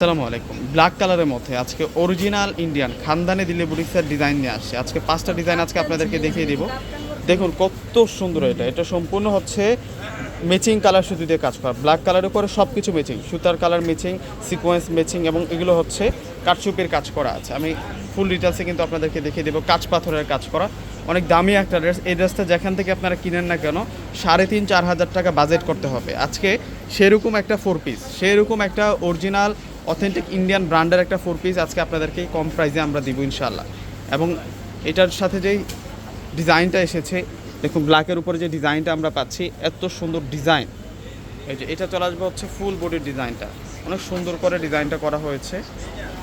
আসসালামু আলাইকুম। ব্ল্যাক কালারের মধ্যে আজকে অরিজিনাল ইন্ডিয়ান খানদানি দিল্লি বুটিক্সের ডিজাইন নিয়ে আসছে। আজকে পাঁচটা ডিজাইন আজকে আপনাদেরকে দেখিয়ে দিব। দেখুন কত সুন্দর এটা। এটা সম্পূর্ণ হচ্ছে ম্যাচিং কালার সুতো দিয়ে কাজ করা। ব্ল্যাক কালারের উপরে সব কিছু ম্যাচিং সুতার কালার ম্যাচিং সিকোয়েন্স ম্যাচিং এবং এগুলো হচ্ছে কাঠচুপের কাজ করা আছে। আমি ফুল ডিটেলসে কিন্তু আপনাদেরকে দেখিয়ে দেবো। কাঁচ পাথরের কাজ করা। অনেক দামি একটা ড্রেস এই ড্রেসটা যেখান থেকে আপনারা কিনেন না কেন, সাড়ে তিন, চার হাজার টাকা বাজেট করতে হবে। আজকে সেরকম একটা ফোর পিস সেরকম একটা অরিজিনাল অথেন্টিক ইন্ডিয়ান ব্র্যান্ডের একটা ফোর পিস আজকে আপনাদেরকে কম প্রাইসে আমরা দিব ইনশাল্লাহ এবং এটার সাথে যেই ডিজাইনটা এসেছে, দেখুন ব্ল্যাকের উপরে যে ডিজাইনটা আমরা পাচ্ছি, এত সুন্দর ডিজাইন এই যে এটা চলে আসবে হচ্ছে ফুল বডির ডিজাইনটা। অনেক সুন্দর করে ডিজাইনটা করা হয়েছে।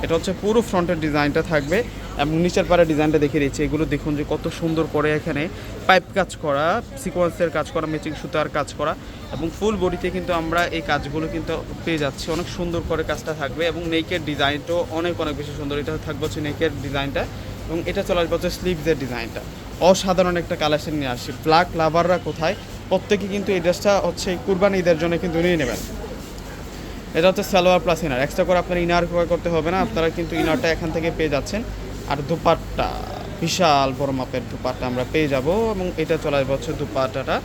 এটা হচ্ছে পুরো ফ্রন্টের ডিজাইনটা থাকবে এবং নিচের পাড়ে ডিজাইনটা দেখিয়ে দিচ্ছি। এগুলো দেখুন যে কত সুন্দর করে এখানে পাইপ কাজ করা সিকোয়েন্সের কাজ করা ম্যাচিং সুতার কাজ করা এবং ফুল বডিতে কিন্তু আমরা এই কাজগুলো কিন্তু পেয়ে যাচ্ছি। অনেক সুন্দর করে কাজটা থাকবে এবং নেকের ডিজাইনটাও অনেক অনেক বেশি সুন্দর। এটা থাকবে হচ্ছে নেকের ডিজাইনটা এবং এটা চলে আসবে হচ্ছে স্লিভসের ডিজাইনটা অসাধারণ একটা কালেকশন নিয়ে আসি ব্ল্যাক লাভাররা কোথায়? প্রত্যেকে কিন্তু এই ড্রেসটা হচ্ছে কুরবানি ঈদের জন্য কিন্তু নিয়ে নেবেন। এটা হচ্ছে সালোয়ার প্লাস ইনার এক্সট্রা করে আপনার ইনার করতে হবে না, আপনারা কিন্তু ইনারটা এখান থেকে পেয়ে যাচ্ছেন। আর দুপাট্টা, বিশাল বড় মাপের দুপাট্টা আমরা পেয়ে যাব এবং এটা চলে আসবে হচ্ছে দুপাট্টাটা।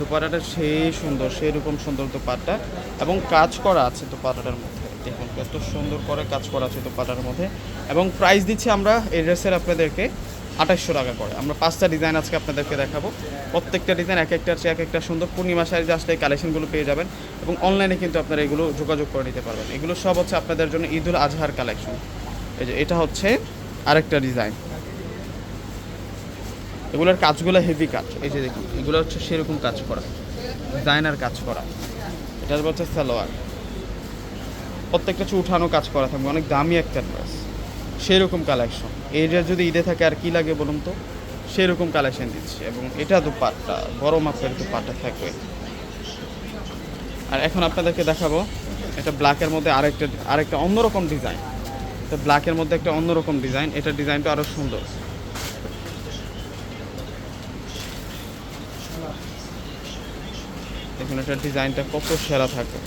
দুপাট্টাটা সেই সুন্দর, সেই রকম সুন্দর দুপাট্টা এবং কাজ করা আছে দুপাট্টাটার মধ্যে। দেখুন কত সুন্দর করে কাজ করা আছে দুপাট্টার মধ্যে। এবং প্রাইস দিচ্ছি আমরা এই ড্রেসের আপনাদেরকে। আঠাশশো টাকা করে। আমরা পাঁচটা ডিজাইন আজকে আপনাদেরকে দেখাবো। প্রত্যেকটা ডিজাইন এক একটার চেয়ে এক একটা সুন্দর। পূর্ণিমা শাড়িতে আসলে এই কালেকশনগুলো পেয়ে যাবেন এবং অনলাইনে কিন্তু আপনারা এগুলো যোগাযোগ করে নিতে পারবেন। এগুলো সব হচ্ছে আপনাদের জন্য ঈদুল আজহার কালেকশন এই যে, এটা হচ্ছে আরেকটা ডিজাইন এগুলোর কাজগুলো হেভি কাজ। এই যে দেখুন, এগুলো হচ্ছে সেরকম কাজ করা। ডিজাইনার কাজ করা। এটা হচ্ছে সালোয়ার। প্রত্যেকটা হচ্ছে উঠানো কাজ করা থাকবে। অনেক দামি একটা ড্রেস সেরকম কালেকশন ড্রেস যদি ঈদে থাকে আর কি লাগে বলুন তো? সেরকম কালেকশন দিচ্ছি এবং এটা দুপাট্টা বড় মাপের দুপাট্টা থাকবে। আর এখন আপনাদেরকে দেখাবো, এটা ব্ল্যাকের মধ্যে আরেকটা আরেকটা অন্যরকম ডিজাইন এটা ব্ল্যাকের মধ্যে একটা অন্যরকম ডিজাইন এটা ডিজাইনটা আরও সুন্দর। দেখুন, এটার ডিজাইনটা কত সেরা থাকে।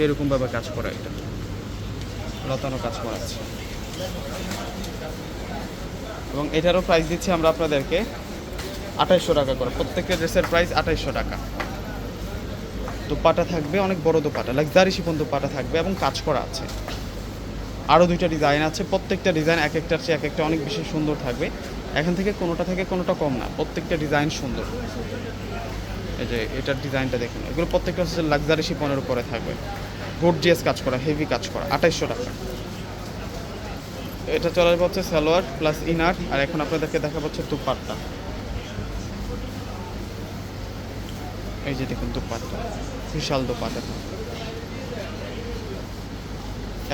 সেরকমভাবে কাজ করা এটা। লতানো কাজ করা আছে। এবং এটারও প্রাইস দিচ্ছি আমরা আপনাদেরকে আঠাইশশো টাকা করে। প্রত্যেকটা ড্রেসের প্রাইস আঠাইশশো টাকা। দোপাটা থাকবে, অনেক বড় দোপাটা লাক্সারি শিপন দোপাটা থাকবে এবং কাজ করা আছে। আরও দুইটা ডিজাইন আছে, প্রত্যেকটা ডিজাইন এক একটার চেয়ে এক একটা অনেক বেশি সুন্দর থাকবে। এখান থেকে কোনোটা থেকে কোনোটা কম না, প্রত্যেকটা ডিজাইন সুন্দর। এই যে এটার ডিজাইনটা দেখুন, এগুলো প্রত্যেকটা হচ্ছে লাক্সারি শিপনের উপরে থাকবে। গর্জিয়াস কাজ করা হেভি কাজ করা, আঠাইশশো টাকা। এটা চলে আসবে হচ্ছে সালোয়ার প্লাস ইনার আর এখন আপনাদেরকে দেখা হচ্ছে দুপাট্টা। এই যে দেখুন দুপাট্টা, বিশাল দুপাট্টা।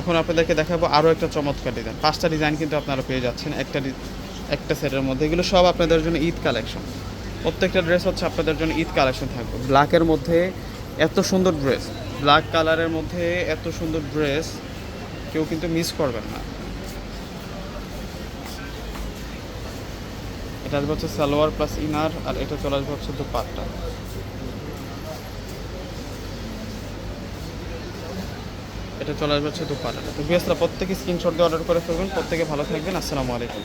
এখন আপনাদেরকে দেখাবো আরও একটা চমৎকার ডিজাইন পাঁচটা ডিজাইন কিন্তু আপনারা পেয়ে যাচ্ছেন একটা একটা সেটের মধ্যে। এগুলো সব আপনাদের জন্য ঈদ কালেকশন প্রত্যেকটা ড্রেস হচ্ছে আপনাদের জন্য ঈদ কালেকশন থাকবে। ব্ল্যাকের মধ্যে এত সুন্দর ড্রেস ব্ল্যাক কালারের মধ্যে এত সুন্দর ড্রেস কেউ কিন্তু মিস করবেন না। এটা আসবে হচ্ছে সালোয়ার প্লাস ইনার আর এটা চলে আসবে হচ্ছে দুপাট্টা। এটা চলে আসবে হচ্ছে দুপাট্টা তো বিএসরা প্রত্যেকে স্ক্রিনশট দিয়ে অর্ডার করে ফেলবেন। প্রত্যেকে ভালো থাকবেন। আসসালামু আলাইকুম।